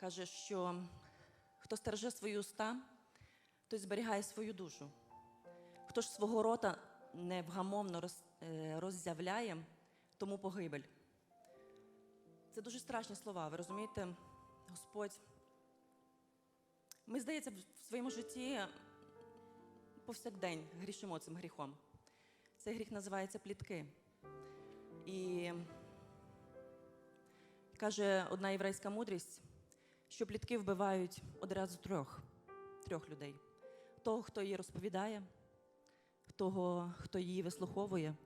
каже, що хто стереже свої уста, той зберігає свою душу. Хто ж свого рота невгамовно роз, е, роззявляє, тому погибель. Це дуже страшні слова, ви розумієте, Господь. Ми, здається, в своєму житті повсякдень грішимо цим гріхом. Цей гріх називається плітки. І каже одна єврейська мудрість, що плітки вбивають одразу трьох, трьох людей: того, хто її розповідає, того, хто її вислуховує,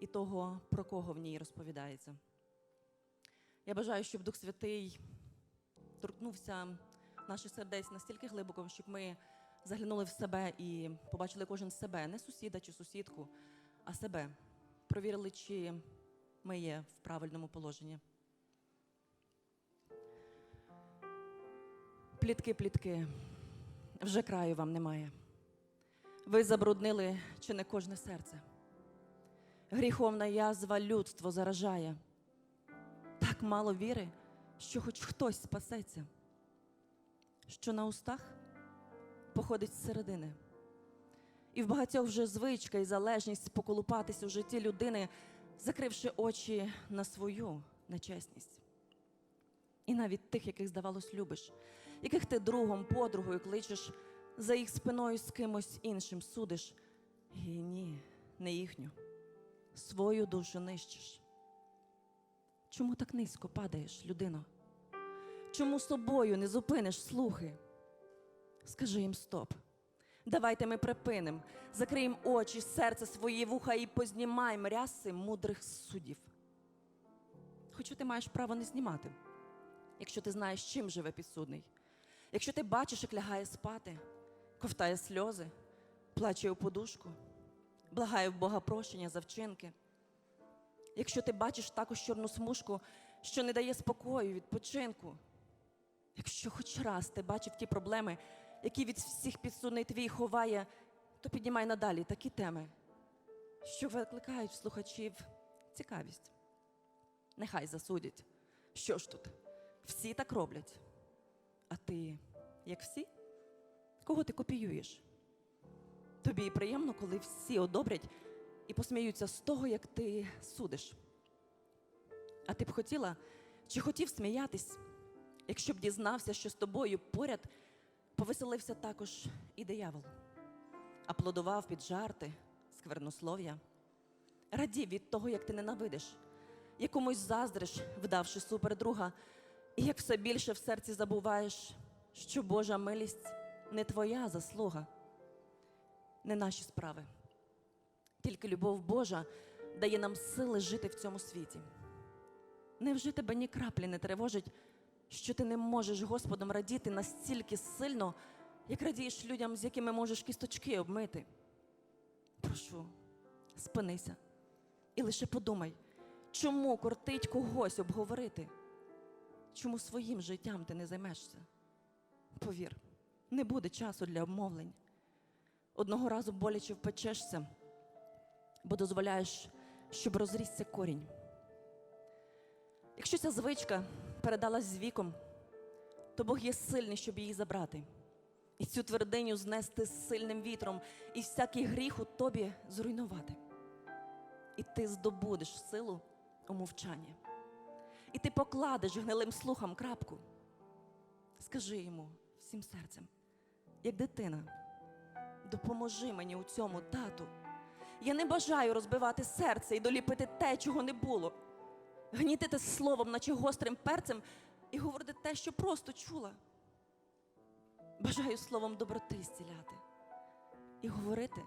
і того, про кого в ній розповідається. Я бажаю, щоб Дух Святий торкнувся наших сердець настільки глибоко, щоб ми заглянули в себе і побачили кожен себе, не сусіда чи сусідку, а себе. Провірили, чи ми є в правильному положенні. Плітки, плітки, вже краю вам немає. Ви забруднили чи не кожне серце. Гріховна язва людство заражає. Так мало віри, що хоч хтось спасеться, що на устах походить з середини. І в багатьох вже звичка і залежність поколупатися в житті людини, закривши очі на свою нечесність. І навіть тих, яких, здавалось, любиш, яких ти другом, подругою кличеш, за їх спиною з кимось іншим судиш. І ні, не їхню, свою душу нищиш. Чому так низько падаєш, людино? Чому собою не зупиниш слухи? Скажи їм стоп. Давайте ми припинимо, закриємо очі, серце свої вуха і познімаємо ряси мудрих суддів. Хоча ти маєш право не знімати, якщо ти знаєш, чим живе підсудний. Якщо ти бачиш, як лягає спати, ковтає сльози, плаче у подушку, благає в Бога прощення за вчинки. Якщо ти бачиш також чорну смужку, що не дає спокою, відпочинку, якщо хоч раз ти бачив ті проблеми, які від всіх підсудний твій ховає, то піднімай надалі такі теми, що викликають слухачів цікавість. Нехай засудять. Що ж тут? Всі так роблять. А ти, як всі? Кого ти копіюєш? Тобі приємно, коли всі одобрять і посміються з того, як ти судиш. А ти б хотіла чи хотів сміятись, якщо б дізнався, що з тобою поряд повеселився також і диявол, аплодував під жарти, сквернослов'я, радів від того, як ти ненавидиш, якомусь заздриш, вдавши супердруга, і як все більше в серці забуваєш, що Божа милість не твоя заслуга, не наші справи. Тільки любов Божа дає нам сили жити в цьому світі. Невже тебе ні краплі не тривожить, що ти не можеш Господом радіти настільки сильно, як радієш людям, з якими можеш кісточки обмити? Прошу, спинися і лише подумай, чому кортить когось обговорити? Чому своїм життям ти не займешся? Повір, не буде часу для обмовлень. Одного разу боляче впечешся, бо дозволяєш, щоб розрісся корінь. Якщо ця звичка передалась з віком, то Бог є сильний, щоб її забрати, і цю твердиню знести з сильним вітром, і всякий гріх у тобі зруйнувати. І ти здобудеш силу у мовчанні. І ти покладеш гнилим слухам крапку. Скажи йому всім серцем, як дитина, допоможи мені у цьому, тату. Я не бажаю розбивати серце і доліпити те, чого не було, гнітити словом, наче гострим перцем, і говорити те, що просто чула. Бажаю словом доброти зціляти і говорити,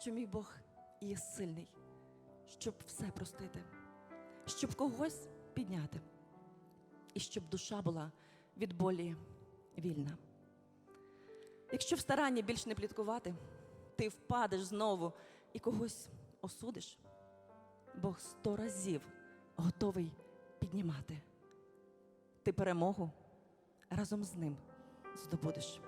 що мій Бог є сильний, щоб все простити, щоб когось підняти, і щоб душа була від болі вільна. Якщо в старанні більш не пліткувати, ти впадеш знову і когось осудиш. Бог сто разів готовий піднімати. Ти перемогу разом з ним здобудеш.